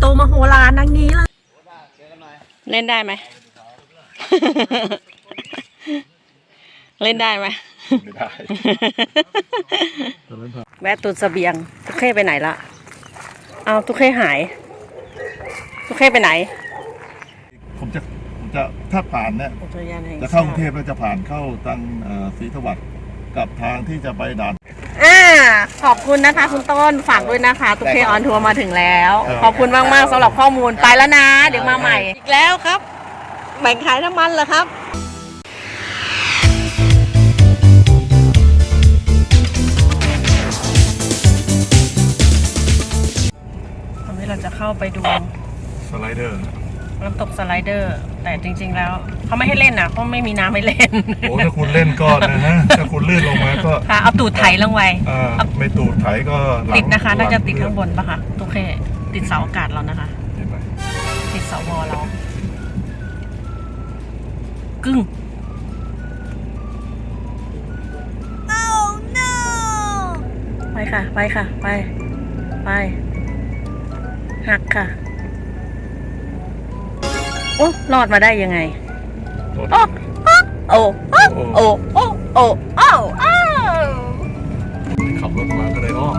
โตมโหฬารนังนี้เลยเล่นได้ไหม เล่นได้ไหมไม่ได้ แวะตุนเสบียง ทุกเข้ไปไหนละเอาทุกเข้หาย ทุกเข้ไปไหน ผมจะผมจะถ้าผ่านเนี่ยอุทยานแห่งจะชาเข้ากรุงเทติพแล้วจะผ่านเข้าทางเอ่อศรีสวัสดิ์ กับทางที่จะไปด่าน อ่าขอบคุณนะคะคุณต้นฝากด้วยนะคะทุกเคออนทัวร์มาถึงแล้วครับขอบคุณมากๆสำหรับข้อมูลไปแล้วนะ เดี๋ยวมาใหม่ อีกแล้วครับ แบ่งขายน้ำมันเหรอครับ ตอนนี้เราจะเข้าไปดูสไลเดอร์ น้ำตกสไลเดอร์ แต่จริง ๆ แล้วเขาไม่ให้เล่นนะเขาไม่มีน้ำให้เล่น โอ้ถ้าคุณเล่นก็นะฮะ ถ้าคุณลื่นลงมาก็ค่ะเอาตูดไถลงไว้อ่าไม่ตูดไถก็หลังติดนะคะน่าจะติดหลัข้างบนปะคะโอเคติดเสาอากาศเรานะคะ เห็นไหมติดเสาวอเรากึ่งไปค่ะ ไปค่ะ ไป ไป หักค่ะ โอ้รอดมาได้ยังไง โอ้โอ้โอ้โอ้โอ้โอ้โอ้ขับรถมาก็ได้อ้อม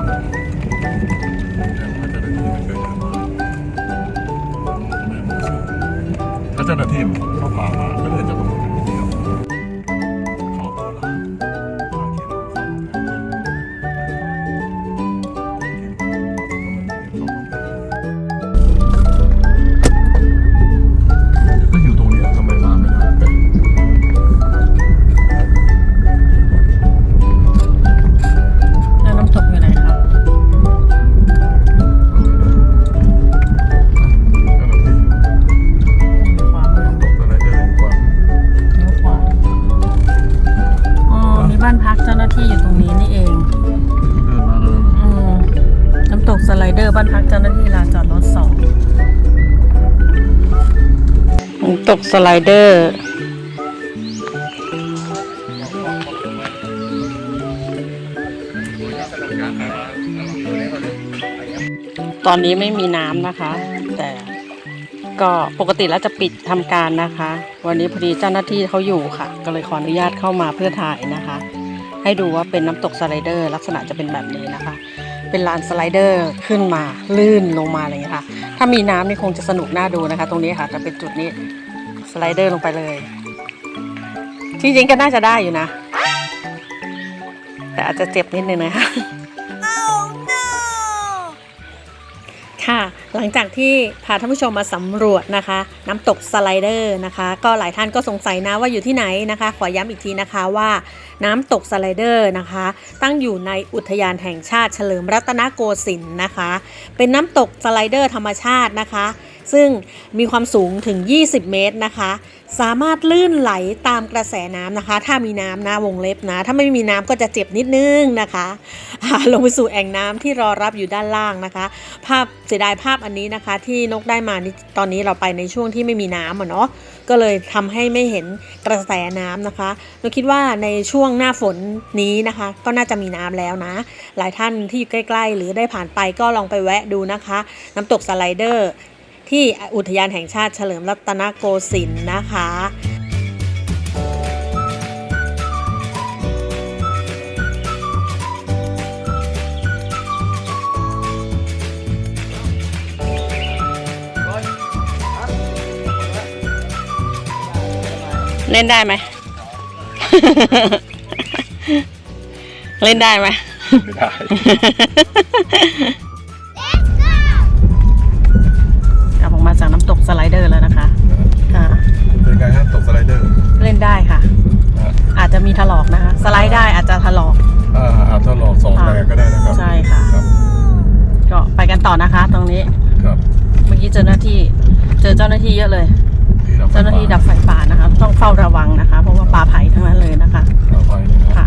ถ้าเจ้าหน้าที่เขาพามาก็เลยจะต้องำตกสไลเดอร์ ตอนนี้ไม่มีน้ำนะคะ แต่ก็ปกติแล้วจะปิดทำการนะคะ วันนี้พอดีเจ้าหน้าที่เขาอยู่ค่ะ ก็เลยขออนุญาตเข้ามาเพื่อถ่ายนะคะ ให้ดูว่าเป็นน้ำตกสไลเดอร์ ลักษณะจะเป็นแบบนี้นะคะ เป็นลานสไลเดอร์ขึ้นมาลื่นลงมาอะไรอย่างเงี้ยค่ะถ้ามีน้ำนี่คงจะสนุกน่าดูนะคะ ตรงนี้ค่ะจะเป็นจุดนี้ ไลเดอร์ลงไปเลย จริงๆก็น่าจะได้อยู่นะ แต่อาจจะเจ็บนิดนึงนะคะค่ะ หลังจากที่พาท่านผู้ชมมาสำรวจนะคะ น้ำตกสไลเดอร์นะคะ ก็หลายท่านก็สงสัยนะว่าอยู่ที่ไหนนะคะ ขอย้ำอีกทีนะคะว่าน้ำตกสไลเดอร์นะคะ ตั้งอยู่ในอุทยานแห่งชาติเฉลิมรัตนโกสินทร์นะคะ เป็นน้ำตกสไลเดอร์ธรรมชาตินะคะ ซึ่งมีความสูงถึง 20 เมตรนะคะ สามารถลื่นไหลตามกระแสน้ำนะคะ ถ้ามีน้ำนะวงเล็บนะ ถ้าไม่มีน้ำก็จะเจ็บนิดนึงนะคะลงไปสู่แอ่งน้ำที่รอรับอยู่ด้านล่างนะคะ ภาพเสียดายภาพอันนี้นะคะ ที่นกได้มาตอนนี้เราไปในช่วงที่ไม่มีน้ำอะเนาะก็เลยทำให้ไม่เห็นกระแสน้ำนะคะนกคิดว่าในช่วงหน้าฝนนี้นะคะ ก็น่าจะมีน้ำแล้วนะ หลายท่านที่อยู่ใกล้ ๆ หรือได้ผ่านไปก็ลองไปแวะดูนะคะ น้ำตกสไลเดอร์ ที่อุทยานแห่งชาติเฉลิมรัตนโกสินทร์นะคะเล่นได้ไหม เล่นได้ไหมไม่ได้ สไลด์ได้อาจจะถลอก อ่าอาจจะหลอกสองแรงก็ได้นะครับใช่ค่ะ ครับก็ไปกันต่อนะคะ ตรงนี้ ครับเมื่อกี้เจอหน้าที่ เจอเจ้าหน้าที่เยอะเลยที่ดับไฟเจ้าหน้าที่ดับไฟป่านะคะ ต้องเฝ้าระวังนะคะ เพราะว่าป่าไผ่ทั้งนั้นเลยนะคะดับไฟเลยนะค่ะติดไ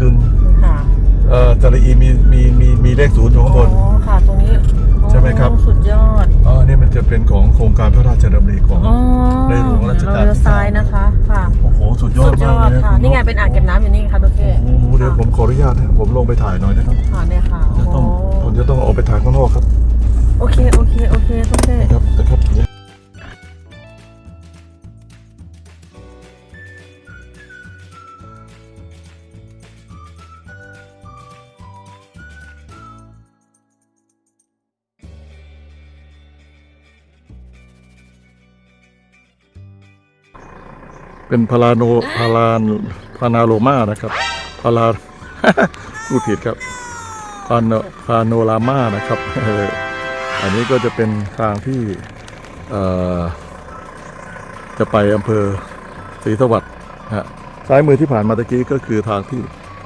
งกออึงกึงค่ะเอ่อจรีอีมีมีมีมีเลขศูนย์อยู่ข้างบน อ๋อค่ะ ตรงนี้ใช่ไหมครับโอ้สุดยอดอ๋อนี่มันจะเป็นของโครงการพระราชดำริของ อ๋อในหลวงรัชกาลที่ เดี๋ยวเลี้ยวซ้ายนะคะ ค่ะ โอ้โหสุดยอสุดดยมากอดเลยนะค่ะนี่ไงเป็นอ่างเก็บน้ำอยู่นี่ค่ะทุกที่โอ้โหเดี๋ยวผมขออนุญาตนะผมลงไปถ่ายหน่อยนะครับค่ะเนี่ยค่ะจะต้องโอ้ผมจะต้องออกไปถ่ายข้างนอกครับโอเค โอเค โอเคทุกที่นะครับนะครับ เป็นพาราโนพารานพานาโรมานะครับพาราพูดผิดครับพานพาโนรามานะครับอันนี้ก็จะเป็นทางที่จะไปอำเภอศรีสวัสดิ์ฮะซ้ายมือที่ผ่านมาตะกี้ก็คือทางที่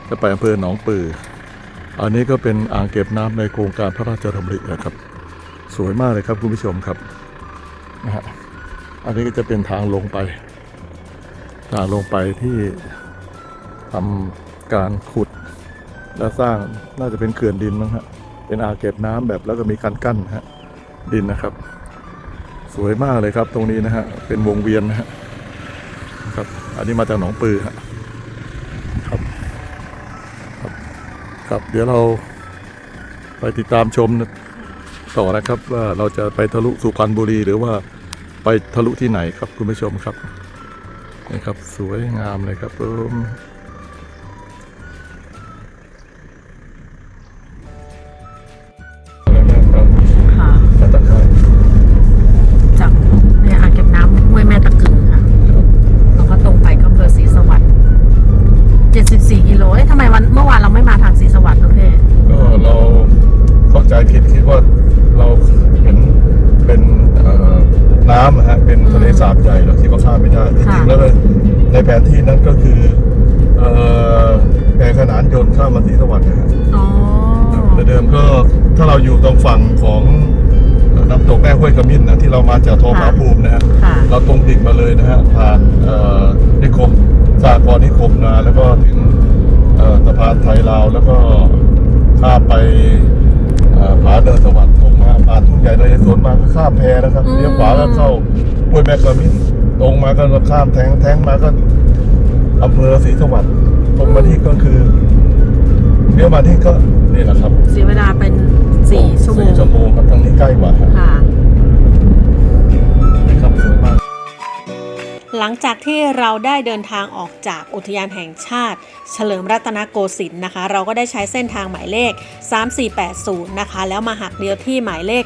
จะไปอำเภอหนองปือ อันนี้ก็เป็นอ่างเก็บน้ำในโครงการพระราชดำรินะครับ สวยมากเลยครับคุณผู้ชมครับนะฮะอันนี้ก็จะเป็นทางลงไป ทาลงไปที่ทำการขุด และสร้างน่าจะเป็นเขื่อนดินมั้งฮะเป็นอ่างเก็บน้ำแบบแล้วก็มีการกั้นฮะดินนะครับ สวยมากเลยครับตรงนี้นะฮะเป็นวงเวียนนะฮะครับ อันนี้มาจากหนองปือฮะครับครับครับเดี๋ยวเราไปติดตามชมต่อนะครับว่าเราจะไปทะลุสุพรรณบุรีหรือว่าไปทะลุที่ไหนครับคุณผู้ชมครับ นะครับสวยงามเลยครับผม ไปเอ่อผาเดินสวัสดิ์ตรงมาผ่านทุ่งใหญ่เลยสวนมาก็ข้ามแพนะครับอืมเลี้ยวขวาก็เข้าห้วยแม่ขมิ้นตรงมาก็ข้ามแทงแทงมาก็อำเภอศรีสวัสดิ์ตรงมาที่ก็คือเลี้ยวมาที่ก็นี่แหละครับเสียเวลาเป็น4ชั่วโมงสี่ชั่วโมงครับทางนี้ใกล้กว่าครับค่ะ หลังจากที่เราได้เดินทางออกจากอุทยานแห่งชาติ เฉลิมรัตนโกสินทร์นะคะ เราก็ได้ใช้เส้นทางหมายเลข 3480 นะคะ แล้วมาหักเลี้ยวที่หมายเลข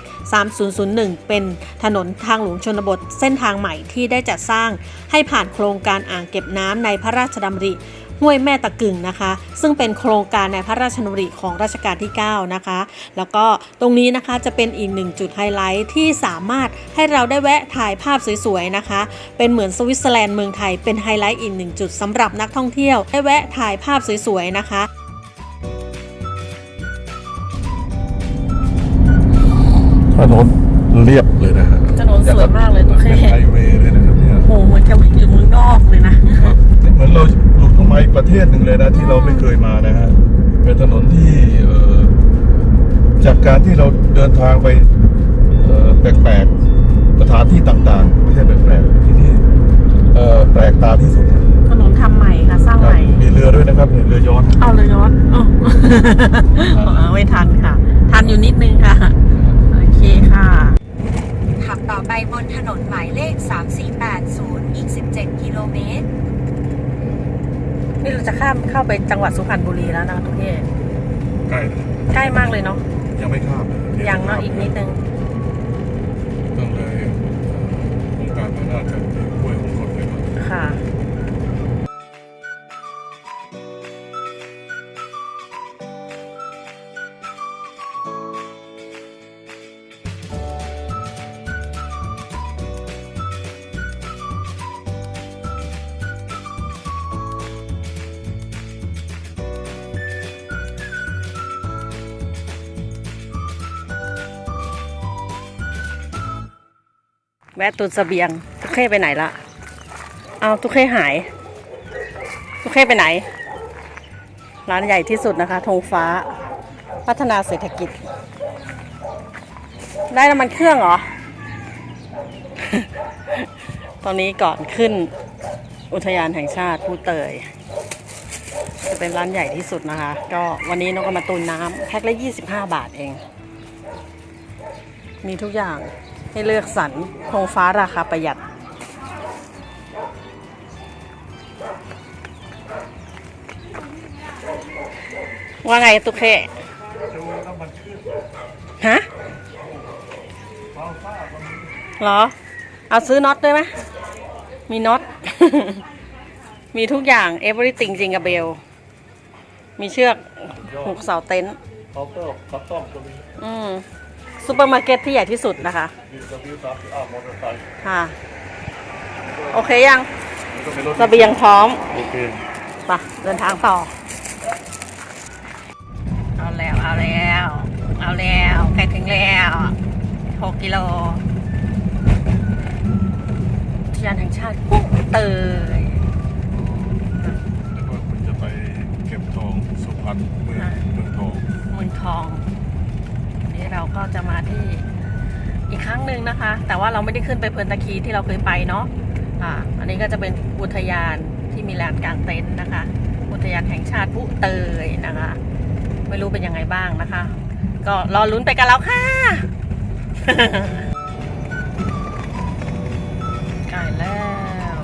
3001 เป็นถนนทางหลวงชนบท เส้นทางใหม่ที่ได้จัดสร้างให้ผ่านโครงการอ่างเก็บน้ำในพระราชดำริ ห้วยแม่ตะกึ่งนะคะ ซึ่งเป็นโครงการในพระราชดำริของรัชกาลที่ 9 นะคะ แล้วก็ตรงนี้นะคะจะเป็นอีกหนึ่งจุดไฮไลท์ที่สามารถให้เราได้แวะถ่ายภาพสวยๆนะคะ เป็นเหมือนสวิตเซอร์แลนด์เมืองไทยเป็นไฮไลท์อีกหนึ่งจุดสำหรับนักท่องเที่ยวได้แวะถ่ายภาพสวยๆนะคะถนนเรียบเลยนะฮะถนนสวยมากเลยทุกเป็นแห่ไฮเวย์เลยนะครับเนี่ยโอ้โหเหมือนจะวิ่งอยู่เมืองนอกเลยนะครับ เหมือนเราหลุดลงมาอีกประเทศหนึ่งเลยนะที่เราไม่เคยมานะฮะเป็นถนนที่เอ่อจากการที่เราเดินทางไปเอ่อแปลกๆสถานที่ต่างๆ ไม่ใช่แปลกๆที่นี่เอ่อแปลกตาที่สุดถนนทำใหม่ค่ะสร้างคใหรับม่มีเรือด้วยนะครับมีเรือย้อนเอาเลยยศอ๋อไม่ทันค่ะ ทันอยู่นิดนึงค่ะ โอเคค่ะ ขับต่อไปบนถนนหมายเลข 3480 อีก 17 กิโลเมตร นี่เราจะข้ามเข้าไปจังหวัดสุพรรณบุรีแล้วนะคะทุกที่ใกล้ใกล้มากเลยเนาะยังไม่ข้ามยังเนาะอีกนิดนึงต้องเลยโครงการพระราชะตุนเสบียงทุกเข้ไปไหนละเอาทุกเข้หายทุกเข้ไปไหน ร้านใหญ่ที่สุดนะคะธงฟ้า พัฒนาเศรษฐกิจ ได้น้ำมันเครื่องเหรอ ตอนนี้ก่อนขึ้นอุทยานแห่งชาติภูเตย จะเป็นร้านใหญ่ที่สุดนะคะ ก็วันนี้นกก็มาตุนน้ำแพ็คละ 25 บาทเอง มีทุกอย่าง ให้เลือกสรรธงฟ้าราคาประหยัด ว่าไงตุกเคฮะเหรอ เอาซื้อน็อตด้วยไหมมีน็อต มีทุกอย่าง everything จริงกับเบล มีเชือกหุกเสาเต็นท์เขาก็คัสตอมตัวนี้อืม ซูเปอร์มาร์เก็ตที่ใหญ่ที่สุดนะคะมีสวิวสามสิบอ้ามอเตอร์ไซค์ค่ะโอเคยังแล้วก็เป็นรถเสบียงพร้อมโอเคไปะเดินทางต่อ เอาแล้ว เอาแล้ว เอาแล้วใกล้ถึงแล้วหกกิโลอุทยานแห่งชาติปุ๊เตยแล้วก็คุณจะไปเก็บทองสุพรรณเมืองเมืองทองเมืองทองวันนี้ เราก็จะมาที่อีกครั้งหนึ่งนะคะ แต่ว่าเราไม่ได้ขึ้นไปเพลินตะคีที่เราเคยไปเนาะอ่าอันนี้ก็จะเป็นอุทยานที่มีลานกลางเต็นท์นะคะ อุทยานแห่งชาติผู้เตยนะคะ ไม่รู้เป็นยังไงบ้างนะคะ ก็รอลุ้นไปกันแล้วค่ะใกล้แล้ว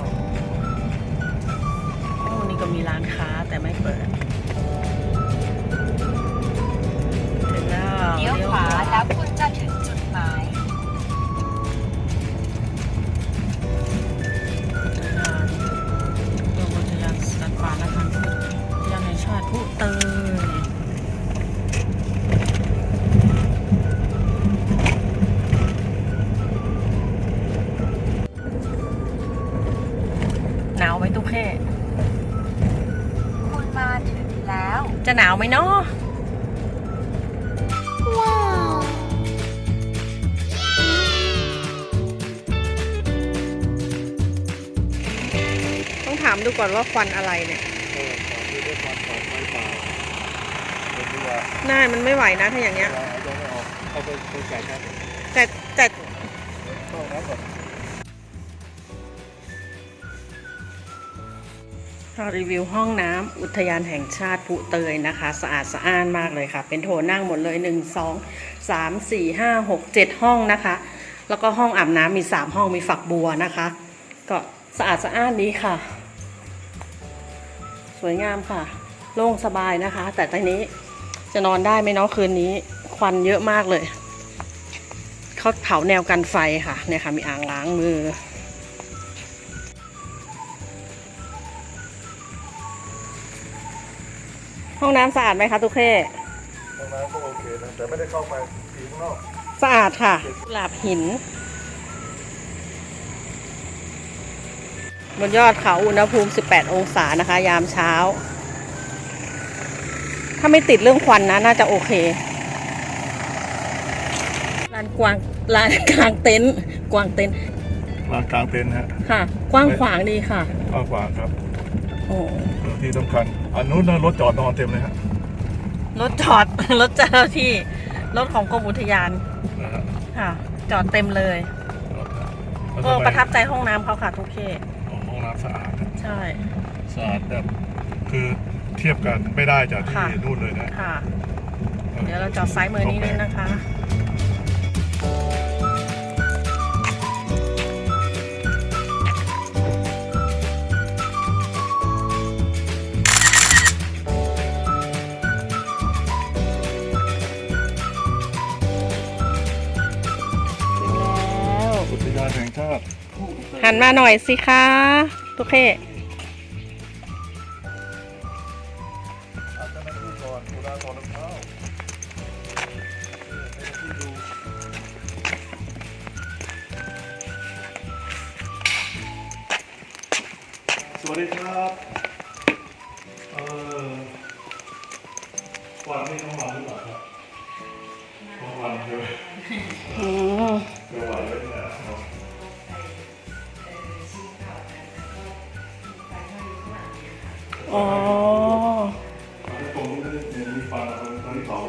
โอ้นี่ก็มีร้านค้าแต่ไม่เปิด เลี้ยวขวาแล้วคุณจะถึงจุดหมายอุทยานรวมอุทยานสัตว์ป่าและพันธุ์พืชอุทยานแห่งชาติผู้เตย หนาวไหมตุ๊กแค่คุณมาถึงแล้ว จะหนาวไหมเนาะามดูก่อนว่าควันอะไรเนี่ยเออขอที่ได้ความปลอดภัยเปล่าเดี๋ยวดูว่าน่ามันไม่ไหวนะถ้าอย่างเงี้ย เราเอาตัวไม่ออกเอาไปไปจ่ายค่าเดี๋ยวแต่แต่เข้าน้ำก่อนเรารีวิวห้องน้ำอุทยานแห่งชาติภูเตยนะคะ สะอาดสะอ้านมากเลยค่ะ เป็นโถนั่งหมดเลย 1 2 3 4 5 6 7 ห้องนะคะ แล้วก็ห้องอาบน้ำมี 3 ห้องมีฝักบัวนะคะ ก็สะอาดสะอ้านดีค่ะส วยงามค่ะ โล่งสบายนะคะ แต่ตอนนี้จะนอนได้ไหมเนาะคืนนี้ ควันเยอะมากเลย เขาเผาแนวกันไฟค่ะเนี่ยค่ะ มีอ่างล้างมือ ห้องน้ำสะอาดไหมคะทุกเค่ห้องน้ำก็โอเคนะแต่ไม่ได้เข้าไปสีข้างนอกสะอาดค่ะกุหลาบหิน บนยอดเขาอุณหภูมิ 18 องศานะคะ ยามเช้า ถ้าไม่ติดเรื่องควันนะ น่าจะโอเคลานกวางลานกลางเต็นท์กวางเต็นท์ลานกลางเต็นท์ฮะค่ะ กว้างขวางดีค่ะกว้างขวางครับโอ้ที่สำคัญอันนู้นนะรถจอดนอนเต็มเลยฮะรถจอดรถเจ้าหน้าที่รถของกรมอุทยานนะฮะค่ะ จอดเต็มเลยแล้วก็ทำไมประทับใจห้องน้ำเขาค่ะทุกเค ห้องน้ำสะอาดนะใช่ สะอาดแบบคือเทียบกันไม่ได้จากที่ค่ะ นู่นเลยนะค่ะ เดี๋ยวเราจอดซ้ายมือนี้เลยนะคะ ถึงแล้ว อุทยานแห่งชาติหันมาหน่อยสิคะ ทุกเคอาจจะมาดูก่อนดูแลตอนรองเท้าสวัสดีครับเออวันนี้น้องหวานหรือเปล่าครับน้องหวานเยอะอืมเยอะหวานเยอะเนี่ยเนาะ อ๋อตรงนี้ก็จะมีฟางตรงนี้เผา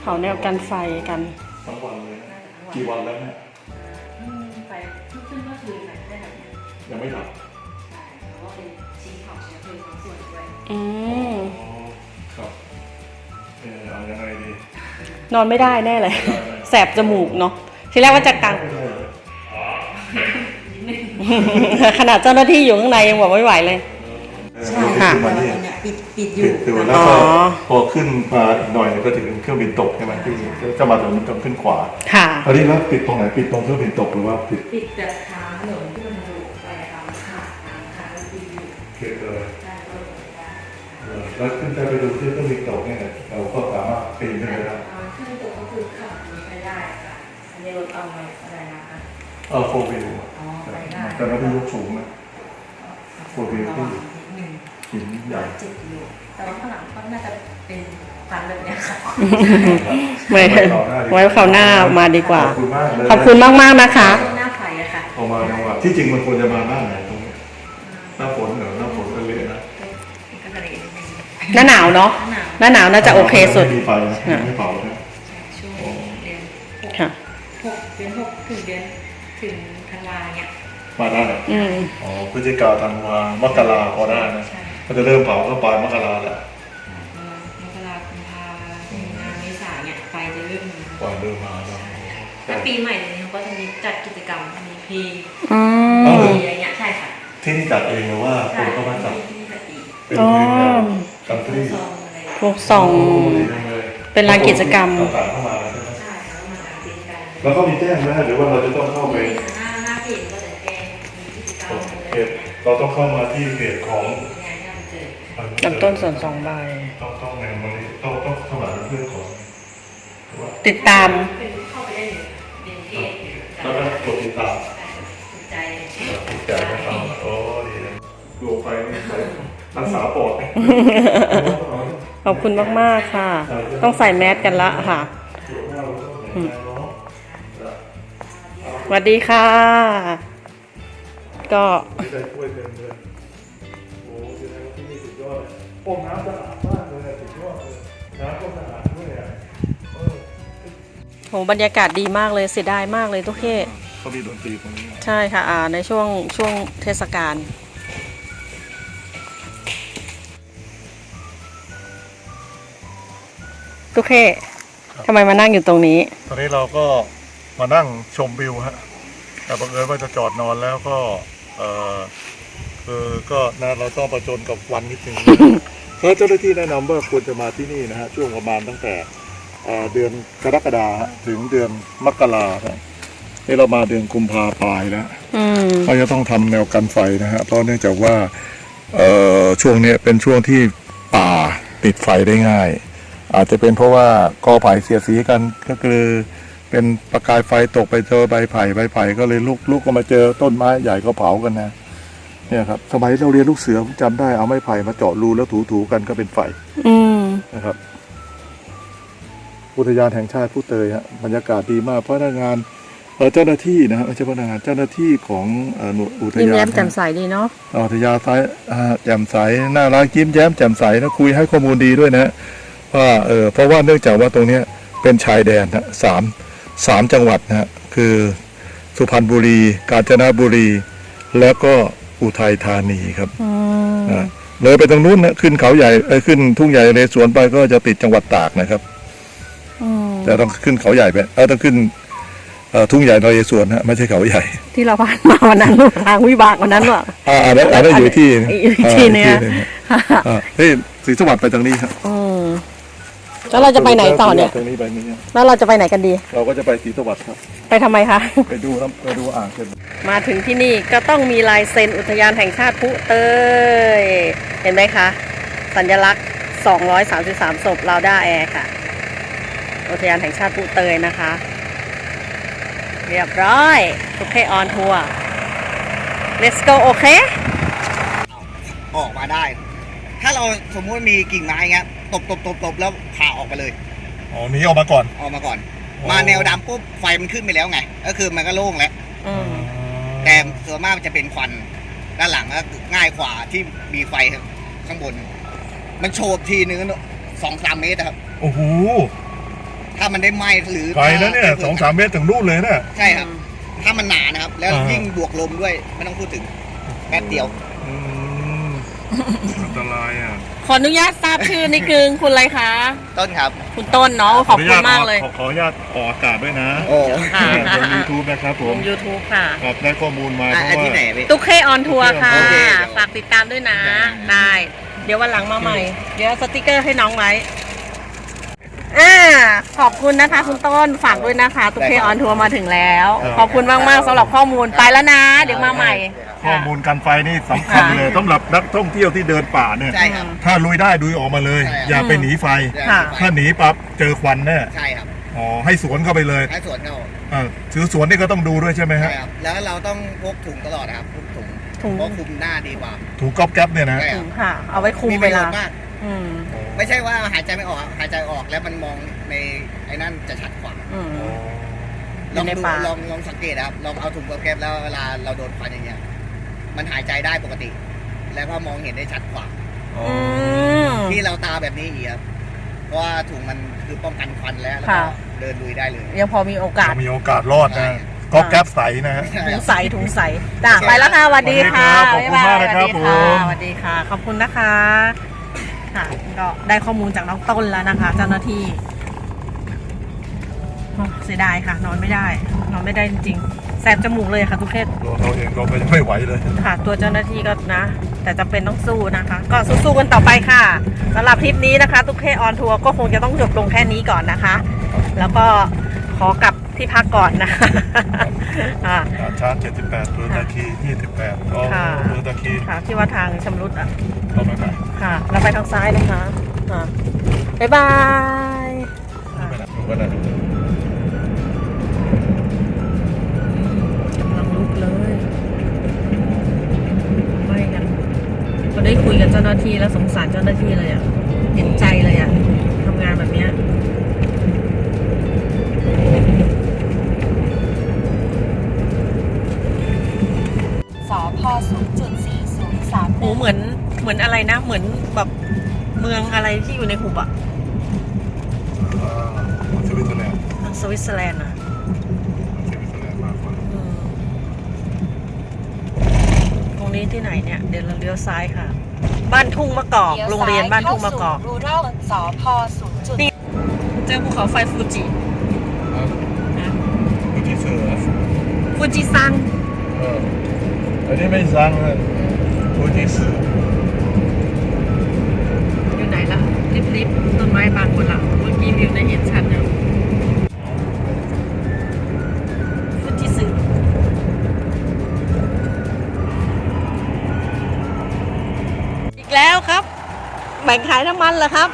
เผาแนวกันไฟกันทั้งวันเลยนะกี่วันแล้วเนี่ยไปขึ้นเมื่อคืนไหนได้แบบนี้ยังไม่ดับใช่เพราะว่าเป็นชิ้นของเชื้อเพลิงบางส่วนด้วยอืมอ๋อครับเออเอายังไงดีนอนไม่ได้แน่เลย แสบจมูกเนาะทีแรกว่าจะกังไม่ได้เลย ขนาดเจ้าหน้าที่อยู่ข้างในยังบอกไม่ไหวเลย ใช่ค่ะขึ้นมานี่ปิดปิดอปิยู่ดตัวแล้วก็อ๋อ พอขึ้นมาอีกหน่อยเนี่ยก็ถึงเครื่องบินตกใช่ไหมที่จะมาตรงนี้ตรงขึ้นขวาค่ะอันนี้แล้วปิดตรงไหนปิดตรงเครื่องบินตกหรือว่าปิดปิดแบบทางถนนที่มันทะลุไปทางขาดทางขาดแล้วปิดอยู่เขตเลยได้ก็เลยได้เออแล้วขึ้นไปไปดูที่เครื่องบินตกเนี่ยเราก็สามารถปีนขึ้นไปได้เอาขึ้นตัวก็คือขับนี้ไปได้ค่ะอันนี้รถเอาไว้อะไรนะคะ เออโฟวิลอ๋อ ไปได้แต่ไม่ได้ยกสูงนะโฟวิลที่นิดหนึ่งหินใหญ่เจ็ดกิโลแต่ว่าข้างหลังก็น่าจะเป็นพันแบบเนี้ยค่ะไม่ไว้คราวหน้ามาดีกว่า ขอบคุณมากเลยขอบคุณมากๆนะคะ หน้าไฟอะค่ะเอามาจังหวะที่จริงมันควรจะมาหน้าไหนตรงนี้หน้าฝนเหรอหน้าฝนก็เละนะก็จะเลยนิดนึงหน้าหนาวเนาะหนาวหน้าหนาวน่าจะโอเคสุดไม่มีไฟนะไม่เผานะช่วงเดือนหกค่ะหกเดือนหกถึงเดือนถึงธันวาเนี่ย มาได้อืมอ๋อพฤศจิกาธันวามกราพอได้นะใช่ก็จะเริ่มเผาก็ปลายมกราแหละมกราคมพามีนาเมษาเนี่ยไฟจะเริ่มมาปล่อยเริ่มมาแล้วถ้าปีใหม่เดี๋ยวนี้เขาก็จะมีจัดกิจกรรมมีเพลงอือ๋อมมีอะไรเงี้ยใช่ค่ะที่นี่จัดเองหรือว่าคนเข้ามาจัดที่จัดอีกเป็นเพลงแนวคันทรีซองอะไรพวกซองดีจังเลยเป็นลานกิจกรรม ต่างๆเข้ามาใช่ไหมใช่แล้วมาจัดกิจกรรมแล้วก็มีแจ้งไหมหรือว่าเราจะต้องเข้าไปห รมอะไรเพจเราต้องเข้ามาที่เพจของงานที่มันเกิดลำต้นส่วนสองใบต้องต้องในวันนี้ต้องต้องสมัครเป็นเพื่อนของหรือว่าติดตามเป็นเข้าไปได้เลยเรียนเพจแล้วก็กดติดตามถูกใจติดใจนะครับโอ้ดีเลยดวงไฟนี่ใช้รักษาปอดขอบคุณมาก ๆ ค่ะ ต้องใส่แมสกันละค่ะสวัสดีค่ะ ก็ไม่ได้ช่วยเต็มเลยโอ้แสดงว่าที่นี่สุดยอดเลยโอ้น้ำสะอาดมากเลยสุดยอดเลยน้ำก็สะอาดด้วยอะเออโหบรรยากาศดีมากเลยเสียดายมากเลยทุกเขตเขามีดนตรีตรงนี้ใช่ค่ะอ่าในช่วงช่วงเทศกาลทุกเขตทำไมมานั่งอยู่ตรงนี้ ตอนนี้เราก็มานั่งชมวิวฮะแต่บังเอิญว่าจะจอดนอนแล้วก็ เออคือก็นะเราต้องประจนกับวันนิดนึงเพราะเจ้าหน้าที่แนะนำว่าควรจะมาที่นี่นะฮะช่วงประมาณตั้งแต่เอ่อเดือนกรกฎาฮะถึงเดือนมกราฮะนี่เรามาเดือนกุมภาปลายแล้วอืมเขาจะต้องทำแนวกันไฟนะฮะเพราะเนื่องจากว่าเอ่อช่วงเนี้ยเป็นช่วงที่ป่าติดไฟได้ง่าย อาจจะเป็นเพราะว่า กอไผ่เสียดสีกันก็คือ เป็นประกายไฟตกไปเจอใบไผ่ใบไผ่ก็เลยลุกลุกก็มาเจอต้นไม้ใหญ่ก็เผากันนะเนี่ยครับสมัยเราเรียนลูกเสือผมจำได้เอาไม้ไผ่มาเจาะรูแล้วถูๆกันก็เป็นไฟอืมนะครับ อุทยานแห่งชาติผู้เตยฮะบรรยากาศดีมากเพราะพนักงานเอ่อเจ้าหน้าที่นะฮะไม่ใช่พนักงานเจ้าหน้าที่ของเอ่อหน่วยอุทยิ้มยาแย้นมแจ่มใสดีเนาะอุทยานซ้ายอ่าแจ่มใสน่ารักยิ้มแย้มแจ่มใสนะคุยให้ข้อมูลดีด้วยนะฮะว่าเออเพราะว่าเนื่องจากว่าตรงเนี้ยเป็นชายแดนนะสาม สามจังหวัดนะฮะคือสุพรรณบุรี กาญจนบุรี แล้วก็อุทัยธานีครับอืมอ่าเลยไปตรงนู้นนะขึ้นเขาใหญ่เอ้ยขึ้นทุ่งใหญ่เลสวนไปก็จะติดจังหวัดตากนะครับอืมแต่ต้องขึ้นเขาใหญ่ไปเออต้องขึ้นเอ่อทุ่งใหญ่นเรศวรฮะไม่ใช่เขาใหญ่ ที่เราผ่านมาวันนั้นทางวิบากวันนั้นว่ะอ่าอันนั้นอันนั้นอยู่ที่อยู่ที่ที่เนี่ยอ่าอีกที่หงอ่าเฮ้ยศรีสวัสดิ์ไปทางนี้ครับอืม แล้วเราจะไปไหนต่อเนี่ย ทางนี้ไปนี่ยแล้วเราจะไปไหนกันดี เราก็จะไปศรีสวัสดิ์ครับ ไปทำไมคะ ไปดูน้ำไปดูอ่างเก็บมาถึงที่นี่ก็ต้องมีลายเซ็นอุทยานแห่งชาติพุเตย เห็นไหมคะ สัญลักษณ์ 233ศพลาวด้าแอร์ค่ะ อุทยานแห่งชาติพุเตยนะคะ เรียบร้อยทุกเคออนทัวร์ let's go โอเค ออกมาได้ ถ้าเราสมมติมีกิ่งไม้เงี้ย ตบตบตบตบแล้วผ่าออกไปเลยอ๋อหนีออกมาก่อน ออกมาก่อน อ๋อ มาแนวดำปุ๊บไฟมันขึ้นไปแล้วไง ก็คือมันก็โล่งแล้ว อืมแต่ส่วนมากมันจะเป็นควันด้านหลังก็ง่ายกว่าที่มีไฟข้างบน มันโฉบทีนึงสองสามเมตรอะครับ โอ้โหถ้ามันได้ไหม้หรือไกลนะเนี่ยสองสามเมตรถึงนู่นเลยนะ ใช่ครับ ถ้ามันหนานะครับ แล้วอ่ายิ่ยิ่งบวกลมด้วยไม่ต้องพูดถึงแป๊บเดียว อืมอันตรายอะ ขออนุญาตทราบชื่อนิดนึงคุณอะไรคะ ต้นครับ คุณต้นเนาะขอบคุณมากเลย ขอขออนุญาตออกอากาศด้วยนะโอ้ค่ะบนยูทูบนะครับผลมง YouTube ค่ะ ครับได้ข้อมูลมาอะเพอันราะที่ไหนว่าพี่ ตุ๊กเคออนทัวร์ค่ะ โอเค ฝากติดตามด้วยนะได้ได้ เดี๋ยววันหลังมาใหม่ เดี๋ยวสติกเกอร์ให้น้องไว้อ่าขอบคุณนะคะ คุณต้น ฝากด้วยนะคะ ตุ๊กเคออนทัวร์มาถึงแล้ว ขอบคุณมาก ๆสำหรับข้อมูล ไปแล้วนะ เดี๋ยวมาใหม่ ข้อมูลการไฟนี่สำคัญเลยสำหรับนักท่องเที่ยวที่เดินป่าเนี่ย ใช่ครับ ถ้าลุยได้ลุยออกมาเลย ใช่ครับ อย่าไปหนีไฟ ค่ะ ถ้าหนีปั๊บเจอควันแน่ใช่ครับอ๋อให้สวนเข้าไปเลยให้สวนเข้าอ่าซื้อสวนนี่ก็ต้องดูด้วยใช่ไหมใช่ฮะครับ แล้วเราต้องพกถุงตลอดนะครับพกถุงถุง เพราะคุมหน้าดีกว่า ถูกก๊อบแก๊ปเนี่ยนะใช่คถึรับงค่ะ เอาไว้คุมมีปเวระโยลา ชน์มาก อืมไม่ใช่ว่าหายใจไม่ออกครับหายใจออกแล้วมันมองในไอ้นั่นจะชัดกว่าอืมลองอยู่ในดูป่า ลองลองสังเกตนะครับ ลองเอาถุงกระแกบแล้วเวลาเราโดนควันอย่างเงี้ย มันหายใจได้ปกติ แล้วก็มองเห็นได้ชัดกว่าอืม ที่เราตาแบบนี้อีกครับเพราะว่าถุงมันคือป้องกันควันแล้วแล้วก็ค่ะ เดินลุยได้เลย ยังพอมีโอกาสมีโอกาสรอดนะก๊อบแก๊ปใสนะฮะ ถุงใสถุงใสจ้ะไปแล้วค่ะสวัสดีค่ะสวัสดีครับขอบคุณมากนะครับบ๊ายบายผม สวัสดีค่ะ ขอบคุณนะคะค่ะก็ได้ข้อมูลจากน้องต้นแล้วนะคะ เจ้าหน้าที่โอ้เสียดายค่ะ นอนไม่ได้ นอนไม่ได้จริงๆแสบจมูกเลยค่ะทุกเคสตัวเราเองก็ไม่ไหวเลยค่ะ ตัวเจ้าหน้าที่ก็นะ แต่จะเป็นต้องสู้นะคะ ก็สู้ๆกันต่อไปค่ะสำหรับทริปนี้นะคะ ทุกเคสออนทัวร์ก็คงจะต้องจบลงแค่นี้ก่อนนะคะ แล้วก็ขอกลับที่พักก่อนนะคะอ่าด่านช้าง78เรือตะคี28ก็ค่ะเรือตะคีค่ะที่ว่าทางชำรุดอะต้องไปไหนค่ะ เราไปทางซ้ายนะคะค่ะบ๊ายบาย ก็ได้คุยกับเจ้าหน้าที่แล้วสงสารเจ้าหน้าที่เลยอะ เห็นใจเลยอะทำงานแบบเนี้ยสพ0.4036โอ้เหมือนเหมือนอะไรนะ เหมือนแบบเมืองอะไรที่อยู่ในหุบอะอ่าสวิตเซอร์แลนด์ทางสวิตเซอร์แลนด์อะ สวิตเซอร์แลนด์มากกว่า อืมตรง นี้ที่ไหนเนี่ย เดี๋ยวเราเลี้ยวซ้ายค่ะ บ้านทุ่งมะกอก โรงเรียนบ้านทุ่งมะกอกรูรัลสพ0.40นี่เจอภูเขาไฟฟูจินะวิธีเสือฟูจิซังเอออันนี้ไม่ซังเลยวิธีเสืออยู่ไหนล่ะริบริบๆต้นไม้บางคนละเมื่อกี้วิวในเห็นชัดอยู่ แบ่งขายน้ำมันเหรอครับ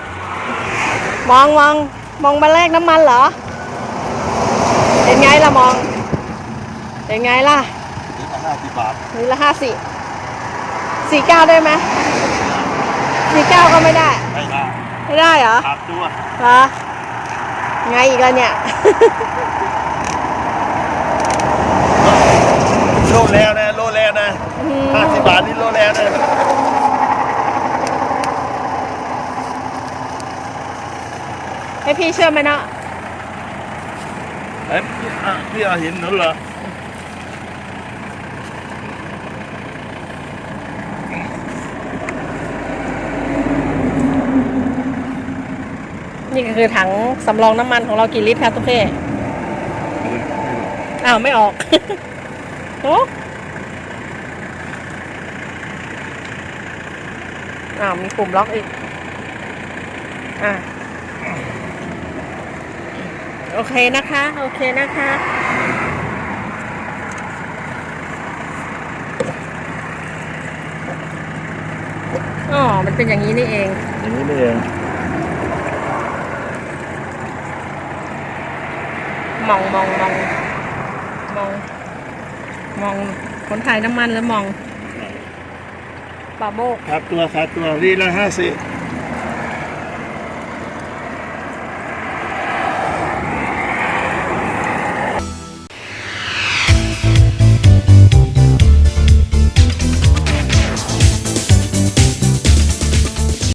มองมองมองมาแลกน้ำมันเหรอ เป็นไงล่ะมอง เป็นไงล่ะนี่ก็ห้าสิบบาทนี่ละห้าสี่สี่เก้าได้ไหมสี่เก้าก็ไม่ได้ ไม่ได้ไม่ได้เหรอขาดตัวเหรอไงอีกแล้วเนี่ยโลแล้วนะโลแล้วนะห้าสิบบาทนี่โลแล้วนะ ให้พี่เชื่อไหมเนาะเอ้ยอะพี่เอาเห็นหนูเหรอนี่ก็คือถังสำรองน้ำมันของเรากี่ลิตรครับทุกเท่อ้าว ไม่ออกโอ้อ้าว มีปุ่มล็อกอีก อะ โอเคนะคะ โอเคนะคะอ๋อมันเป็นอย่างนี้นี่เอง อย่างนี้นี่เองมองมองมองมองมองคนขายน้ำมันแล้วมองปลาโบกขาดตัวขาดตัวรีละห้าสิบ